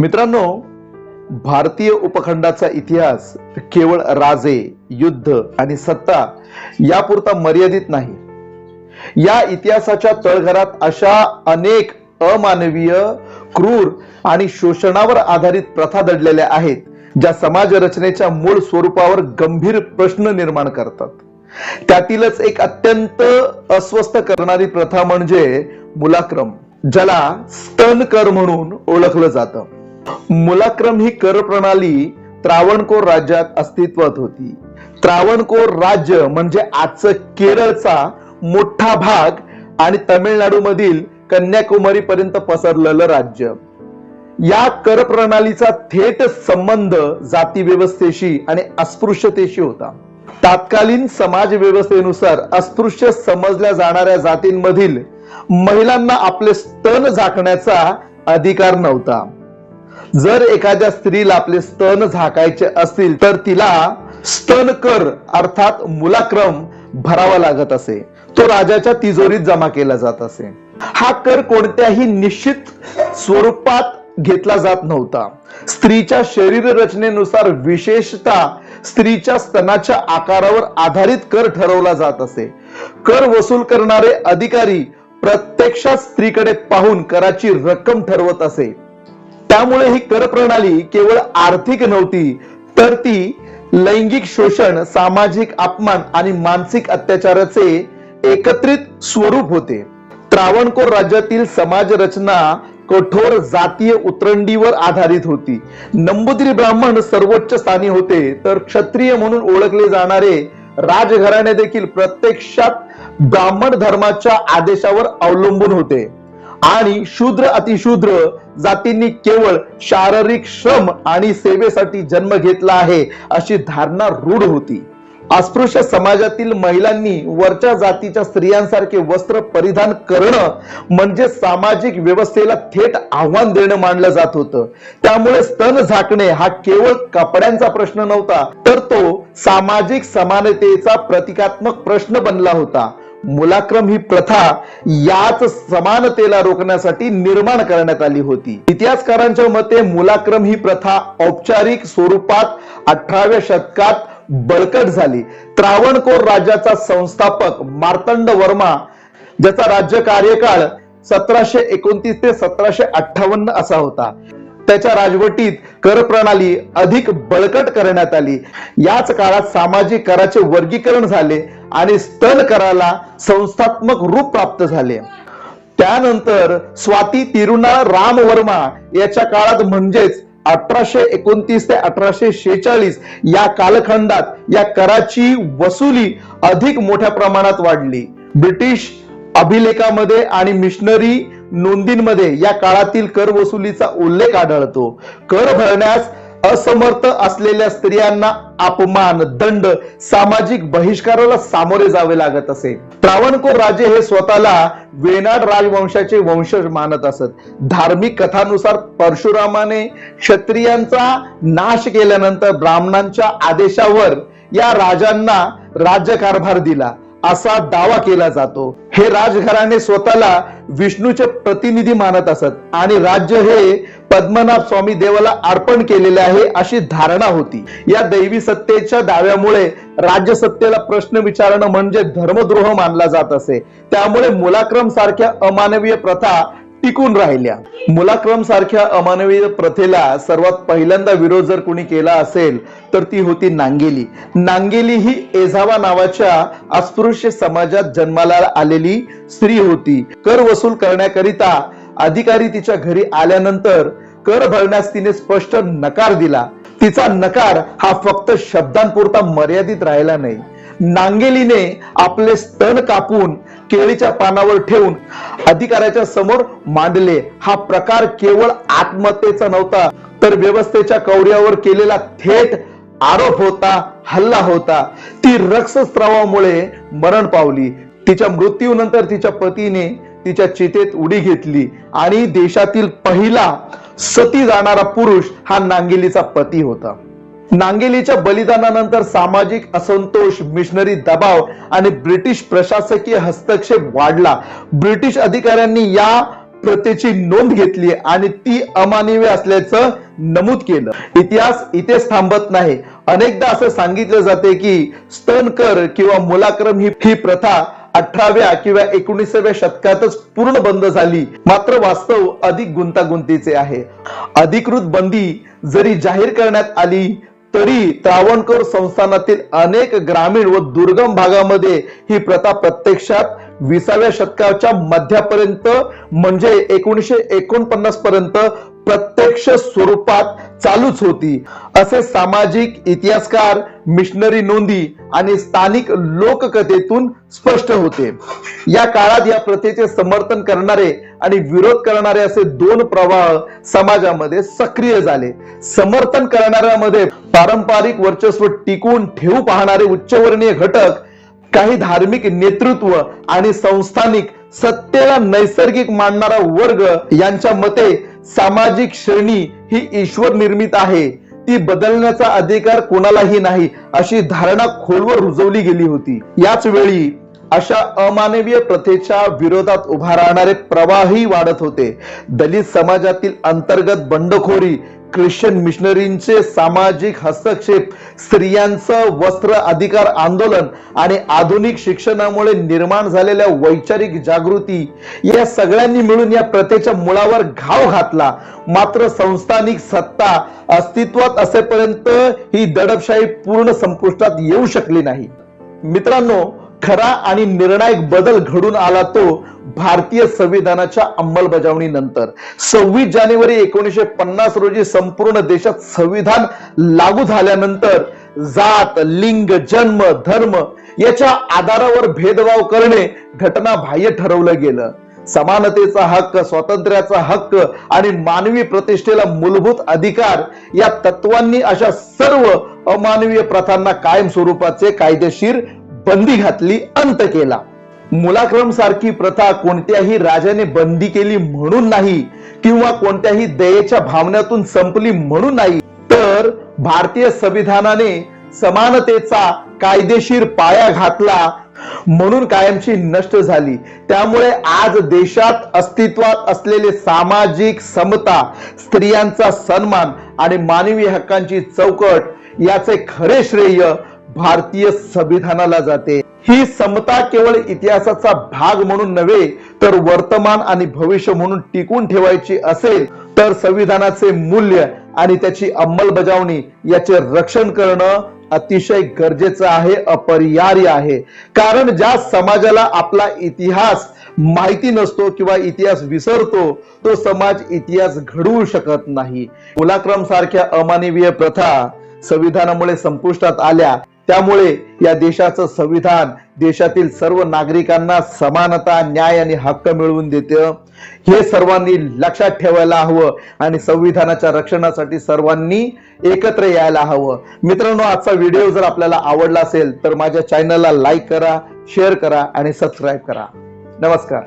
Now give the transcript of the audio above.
मित्रांनो भारतीय उपखंडाचा इतिहास केवळ राजे युद्ध आणि सत्ता यापुरता मर्यादित नाही. या इतिहासाच्या तळघरात अशा अनेक अमानवीय क्रूर आणि शोषणावर आधारित प्रथा दडलेल्या आहेत ज्या समाज रचनेच्या मूळ स्वरूपावर गंभीर प्रश्न निर्माण करतात. त्यातीलच एक अत्यंत अस्वस्थ करणारी प्रथा म्हणजे मुलाक्रम ज्याला स्तन कर म्हणून ओळखलं जातं. मुलाक्रम ही कर प्रणाली त्रावणकोर राज्यात अस्तित्वात होती. त्रावणकोर राज्य म्हणजे आजचं केरळचा मोठा भाग आणि तमिळनाडू मधील कन्याकुमारी पर्यंत पसरलेलं राज्य. या कर प्रणालीचा थेट संबंध जाती व्यवस्थेशी आणि अस्पृश्यतेशी होता. तात्कालीन समाज व्यवस्थेनुसार अस्पृश्य समजल्या जाणाऱ्या जातींमधील महिलांना आपले स्तन झाकण्याचा अधिकार नव्हता. जर एखाद्या स्त्रीला आपले स्तन झाकायचे असतील तर तिला स्तन कर अर्थात मुलाक्रम भरावा लागत असे. तो राजाच्या तिजोरीत जमा केला जात असे. हा कर कोणत्याही निश्चित स्वरूपात घेतला जात नव्हता. स्त्रीच्या शरीर रचनेनुसार विशेषतः स्त्रीच्या स्तनाच्या आकारावर आधारित कर ठरवला जात असे. कर वसूल करणारे अधिकारी प्रत्यक्षात स्त्रीकडे पाहून कराची रक्कम ठरवत असे. त्यामुळे ही कर प्रणाली केवळ आर्थिक नव्हती तर ती लैंगिक शोषण सामाजिक अपमान आणि मानसिक अत्याचाराचे एकत्रित स्वरूप होते. त्रावणकोर राज्यातील समाज रचना कठोर जातीय उतरंडीवर आधारित होती. नंबुद्री ब्राह्मण सर्वोच्च स्थानी होते तर क्षत्रिय म्हणून ओळखले जाणारे राजघराणे देखील प्रत्यक्षात ब्राह्मण धर्माच्या आदेशावर अवलंबून होते. आणि शूद्र अतिशूद्र जातींनी केवळ शारीरिक श्रम आणि सेवेसाठी जन्म घेतला आहे अशी धारणा रूढ होती. अस्पृश्य समाजातील महिलांनी वरच्या जातीच्या स्त्रियांसारखे वस्त्र परिधान करणं म्हणजे सामाजिक व्यवस्थेला थेट आव्हान देणं मानलं जात होतं. त्यामुळे स्तन झाकणे हा केवळ कपड्यांचा प्रश्न नव्हता तर तो सामाजिक समानतेचा प्रतिकात्मक प्रश्न बनला होता. मुलाक्रम ही प्रथा याच समानतेला रोखण्यासाठी निर्माण करण्यात आली होती. इतिहासकारांच्या मते मुलाक्रम ही प्रथा औपचारिक स्वरूपात अठराव्या शतकात बळकट झाली. त्रावणकोर राज्याचा संस्थापक मार्तंड वर्मा ज्याचा राज्य कार्यकाळ सतराशे एकोणतीस ते सतराशे अठ्ठावन्न असा होता. त्याच्या राजवटीत कर प्रणाली अधिक बळकट करण्यात आली. याच काळात सामाजिक कराचे वर्गीकरण झाले. आणि स्तन कराला संस्थात्मक रूप प्राप्त झाले. त्यानंतर स्वाती तिरुना राम वर्मा याच्या काळात म्हणजेच अठराशे एकोणतीस ते अठराशे शेचाळीस या कालखंडात या कराची वसुली अधिक मोठ्या प्रमाणात वाढली. ब्रिटिश अभिलेखामध्ये आणि मिशनरी नोंदींमध्ये या काळातील कर वसुलीचा उल्लेख आढळतो. कर भरण्यास असमर्थ असलेल्या स्त्रियांना अपमान दंड सामाजिक बहिष्काराला सामोरे जावे लागत असे. त्रावणकोर राजे हे स्वतःला वेनाड राजवंशाचे वंशज मानत असत. धार्मिक कथानुसार परशुरामाने क्षत्रियांचा नाश केल्यानंतर ब्राह्मणांच्या आदेशावर या राजांना राज्यकारभार दिला. असा दावा केला जातो. हे राजघराणे स्वतःला विष्णूचे प्रतिनिधी मानत असत आणि राज्य हे पद्मनाभ स्वामी देवाला अर्पण केलेले आहे अशी धारणा होती. या दैवी सत्तेच्या दाव्यामुळे राज्य सत्तेला प्रश्न विचारणं म्हणजे धर्मद्रोह मानला जात असे. त्यामुळे मुलाक्रम सारख्या अमानवीय प्रथा टिकून राहिल्या. मुलाक्रम सारख्या अमानवीय प्रथेला सर्वात पहिल्यांदा विरोध जर कोणी केला असेल तर ती होती नांगेली. नांगेली ही एझावा नावाच्या अस्पृश्य समाजात जन्माला आलेली स्त्री होती. कर वसूल करण्याकरिता अधिकारी तिच्या घरी आल्यानंतर कर भरण्यास तिने स्पष्ट नकार दिला. तिचा नकार हा फक्त शब्दांपुरता मर्यादित राहिला नाही. नांगेलीने आपले स्तन कापून केळीच्या पानावर ठेवून अधिकाऱ्याच्या समोर मांडले. हा प्रकार केवळ आत्महत्येचा नव्हता तर व्यवस्थेच्या कौर्यावर केलेला थेट आरोप होता हल्ला होता. ती रक्तस्रावामुळे मरण पावली. तिच्या मृत्यूनंतर तिच्या पतीने तिच्या चितेत उडी घेतली आणि देशातील पहिला सती जाणारा पुरुष हा नांगेलीचा पती होता. नांगेलीच्या बलिदानानंतर सामाजिक असंतोष मिशनरी दबाव आणि ब्रिटिश प्रशासकीय हस्तक्षेप वाढला. ब्रिटिश अधिकाऱ्यांनी या प्रथेची नोंद घेतली आणि ती अमानवीय असल्याचं नमूद केलं. इतिहास इथेच थांबत नाही. अनेकदा असं सांगितलं जाते की स्तनकर किंवा मुलाक्रम ही ही प्रथा अठराव्या किंवा एकोणीसाव्या शतकातच पूर्ण बंद झाली. मात्र वास्तव अधिक गुंतागुंतीचे आहे. अधिकृत बंदी जरी जाहीर करण्यात आली तरी त्रावणकोर संस्थानातील अनेक ग्रामीण व दुर्गम भागामध्ये ही प्रथा प्रत्यक्षात विसाव्या शतकाच्या मध्यापर्यंत म्हणजे एकोणीशे एकोणपन्नास पर्यंत प्रत्यक्ष स्वरूपात चालूच होती. असे सामाजिक इतिहासकार मिशनरी नोंदी आणि स्थानिक लोककथेतून स्पष्ट होते. या काळात या प्रथेचे समर्थन करणारे आणि विरोध करणारे असे दोन प्रवाह समाजामध्ये सक्रिय झाले. समर्थन करणाऱ्यामध्ये पारंपरिक वर्चस्व टिकवून ठेवू पाहणारे उच्चवर्णीय घटक काही धार्मिक नेतृत्व आणि संस्थानिक सत्तेला नैसर्गिक मानणारा वर्ग यांच्या मते सामाजिक श्रेणी ही ईश्वर निर्मित आहे. ती बदलण्याचा अधिकार कोणालाही नाही अशी धारणा खोलवर रुजवली गेली होती. याच वेळी अशा अमानवीय प्रथेच्या विरोधात उभा राहणारे प्रवाही वाढत होते. दलित समाजातील अंतर्गत बंडखोरी ख्रिश्चन मिशनरींचे सामाजिक हस्तक्षेप स्त्रियांचं वस्त्र अधिकार आंदोलन आणि आधुनिक शिक्षणामुळे निर्माण झालेल्या वैचारिक जागृती या सगळ्यांनी मिळून या प्रथेच्या मुळावर घाव घातला. मात्र संस्थानिक सत्ता अस्तित्वात असेपर्यंत ही दडपशाही पूर्ण संपुष्टात येऊ शकली नाही. मित्रांनो खरा आणि निर्णायक बदल घडून आला तो भारतीय संविधानाच्या अंमलबजावणीनंतर सव्वीस जानेवारी एकोणीसशे पन्नास रोजी संपूर्ण देशात संविधान लागू झाल्यानंतर जात लिंग जन्म धर्म याच्या आधारावर भेदभाव करणे घटनाबाह्य ठरवलं गेलं. समानतेचा हक्क स्वातंत्र्याचा हक्क आणि मानवी प्रतिष्ठेला मूलभूत अधिकार या तत्वांनी अशा सर्व अमानवीय प्रथांना कायम स्वरूपाचे कायदेशीर बंदी घातली अंत केला. मुलाक्रम सारखी प्रथा कोणत्याही राजाने बंदी केली म्हणून नाही किंवा कोणत्याही दयेच्या भावनेतून संपली म्हणून नाही तर भारतीय संविधानाने समानतेचा कायदेशीर पाया घातला म्हणून कायमची नष्ट झाली. त्यामुळे आज देशात अस्तित्वात असलेले सामाजिक समता स्त्रियांचा सन्मान आणि मानवी हक्कांची चौकट याचे खरे श्रेय भारतीय संविधानाला जाते. ही समता केवळ इतिहासाचा भाग म्हणून नव्हे तर वर्तमान आणि भविष्य म्हणून टिकून ठेवायची असेल तर संविधानाचे मूल्य आणि त्याची अंमलबजावणी याचे रक्षण करणं अतिशय गरजेचं आहे अपरिहार्य आहे. कारण ज्या समाजाला आपला इतिहास माहिती नसतो किंवा इतिहास विसरतो तो समाज इतिहास घडवू शकत नाही. मुलाक्रम सारख्या अमानवीय प्रथा संविधानामुळे संपुष्टात आल्या त्यामुळे या देशाचं संविधान देशातील सर्व नागरिकांना समानता न्याय आणि हक्क मिळवून देतं. हे सर्वांनी लक्षात ठेवायला हवं आणि संविधानाच्या रक्षणासाठी सर्वांनी एकत्र यायला हवं. मित्रांनो आजचा व्हिडिओ जर आपल्याला आवडला असेल तर माझ्या चॅनलला लाईक करा शेअर करा आणि सबस्क्राईब करा. नमस्कार.